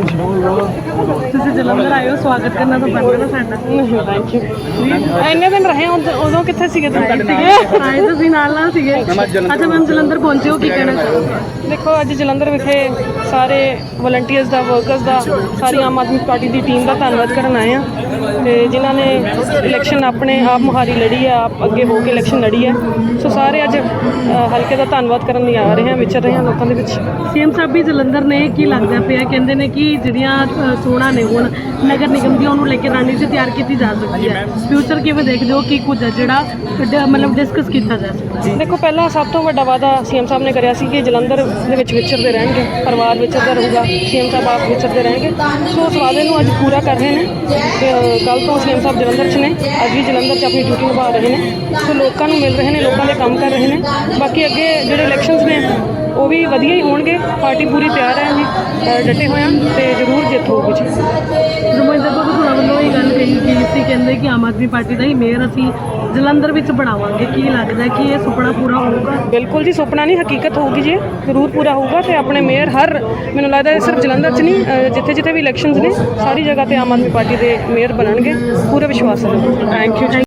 ਤੁਸੀਂ ਜਲੰਧਰ ਆਏ ਹੋ ਸਵਾਗਤ ਕਰਨਾ ਤਾਂ ਬਣਦਾ ਨਾ ਸਾਡਾ। ਥੈਂਕ ਯੂ ਇੰਨੇ ਦਿਨ ਰਹੇ ਉਦੋਂ- ਉਦੋਂ ਕਿੱਥੇ ਸੀਗੇ ਤੁਸੀਂ? ਆਏ ਤੁਸੀਂ ਨਾਲ ਨਾਲ ਸੀਗੇ। ਅੱਛਾ ਮੈਮ ਜਲੰਧਰ ਪਹੁੰਚੇ ਹੋ ਕੀ ਕਹਿਣਾ ਚਾਹੋਗੇ? ਦੇਖੋ ਅੱਜ ਜਲੰਧਰ ਵਿਖੇ ਸਾਰੇ ਵਲੰਟੀਅਰਸ ਦਾ ਵਰਕਰਸ ਦਾ ਸਾਰੀ ਆਮ ਆਦਮੀ ਪਾਰਟੀ ਦੀ ਟੀਮ ਦਾ ਧੰਨਵਾਦ ਕਰਨ ਆਏ ਆ ਤੇ ਜਿਨ੍ਹਾਂ ਨੇ ਇਲੈਕਸ਼ਨ ਆਪਣੇ ਆਪ ਮੁਹਾਰੀ ਲੜੀ ਹੈ ਆਪ ਅੱਗੇ ਹੋ ਕੇ ਇਲੈਕਸ਼ਨ ਲੜੀ ਹੈ। ਸੋ ਸਾਰੇ ਅੱਜ ਅ, ਹਲਕੇ ਦਾ ਧੰਨਵਾਦ ਕਰਨ ਲਈ ਆ ਰਹੇ ਹਾਂ ਵਿਚਰ ਰਹੇ ਹਾਂ ਲੋਕਾਂ ਦੇ ਵਿੱਚ। ਸੀਐਮ ਸਾਹਿਬ ਵੀ ਜਲੰਧਰ ਨੇ ਕੀ ਲੱਗਦਾ ਪਿਆ? ਕਹਿੰਦੇ ਨੇ ਕਿ ਜਿਹੜੀਆਂ ਚੋਣਾਂ ਨੇ ਹੁਣ ਨਗਰ ਨਿਗਮ ਦੀਆਂ ਉਹਨੂੰ ਲੈ ਕੇ ਰਣਨੀਤੀ ਤਿਆਰ ਕੀਤੀ ਜਾ ਸਕਦੀ ਹੈ। ਫਿਊਚਰ ਕਿਵੇਂ ਦੇਖਦੇ ਹੋ? ਕੀ ਕੁਝ ਹੈ ਜਿਹੜਾ ਮਤਲਬ ਡਿਸਕਸ ਕੀਤਾ ਜਾ ਸਕਦਾ? ਦੇਖੋ ਪਹਿਲਾਂ ਸਭ ਤੋਂ ਵੱਡਾ ਵਾਅਦਾ ਸੀਐਮ ਸਾਹਿਬ ਨੇ ਕਰਿਆ ਸੀ ਕਿ ਜਲੰਧਰ ਦੇ ਵਿੱਚ ਵਿਚਰਦੇ ਰਹਿਣਗੇ ਪਰਿਵਾਰ ਵਿਚਰਦਾ ਰਹੂਗਾ ਸੀਐਮ ਸਾਹਿਬ ਆਪ ਵਿਚਰਦੇ ਰਹਿਣਗੇ। ਸੋ ਉਸ ਵਾਅਦੇ ਨੂੰ ਅੱਜ ਪੂਰਾ ਕਰ ਰਹੇ ਨੇ। ਤੇ ਕੱਲ ਤੋਂ ਸੀਐਮ ਸਾਹਿਬ ਜਲੰਧਰ 'ਚ ਨੇ ਅੱਜ ਵੀ ਜਲੰਧਰ 'ਚ ਆਪਣੀ ਡਿਊਟੀ ਨਿਭਾ ਰਹੇ ਨੇ। ਸੋ ਲੋਕਾਂ ਨੂੰ ਮਿਲ ਰਹੇ ਨੇ ਲੋਕਾਂ ਦੇ ਕੰਮ ਕਰ ਰਹੇ ਨੇ। ਬਾਕੀ ਅੱਗੇ ਜਿਹੜੇ ਇਲੈਕਸ਼ਨਸ ਨੇ ਉਹ ਵੀ ਵਧੀਆ ਹੀ ਹੋਣਗੇ ਪਾਰਟੀ ਪੂਰੀ ਤਿਆਰ ਹੈ। ਡਟੇ ਹੋਏ ਹਾਂ ਤੇ ਜ਼ਰੂਰ ਜਿੱਤ ਹੋਊਗੀ ਜੀ। ਰਮਿੰਦਰ ਬਾਬੂ ਤੁਹਾਡਾ ਵੱਲੋਂ ਇਹ ਗੱਲ ਕਹੀ ਕਿ ਸੀ ਕਹਿੰਦੇ ਕਿ ਆਮ ਆਦਮੀ ਪਾਰਟੀ ਦਾ ਹੀ ਮੇਅਰ ਅਸੀਂ ਜਲੰਧਰ ਵਿੱਚ ਬਣਾਵਾਂਗੇ। ਕੀ ਲੱਗਦਾ ਕਿ ਇਹ ਸੁਪਨਾ ਪੂਰਾ ਹੋਊਗਾ? ਬਿਲਕੁਲ ਜੀ ਸੁਪਨਾ ਨਹੀਂ ਹਕੀਕਤ ਹੋਊਗੀ ਜੀ। ਜ਼ਰੂਰ ਪੂਰਾ ਹੋਊਗਾ ਤੇ ਆਪਣੇ ਮੇਅਰ ਹਰ ਮੈਨੂੰ ਲੱਗਦਾ ਇਹ ਸਿਰਫ ਜਲੰਧਰ 'ਚ ਨਹੀਂ ਜਿੱਥੇ ਜਿੱਥੇ ਵੀ ਇਲੈਕਸ਼ਨਸ ਨੇ ਸਾਰੀ ਜਗ੍ਹਾ ਤੇ ਆਮ ਆਦਮੀ ਪਾਰਟੀ ਦੇ ਮੇਅਰ ਬਣਨਗੇ। ਪੂਰਾ ਵਿਸ਼ਵਾਸ ਹੈ। Thank you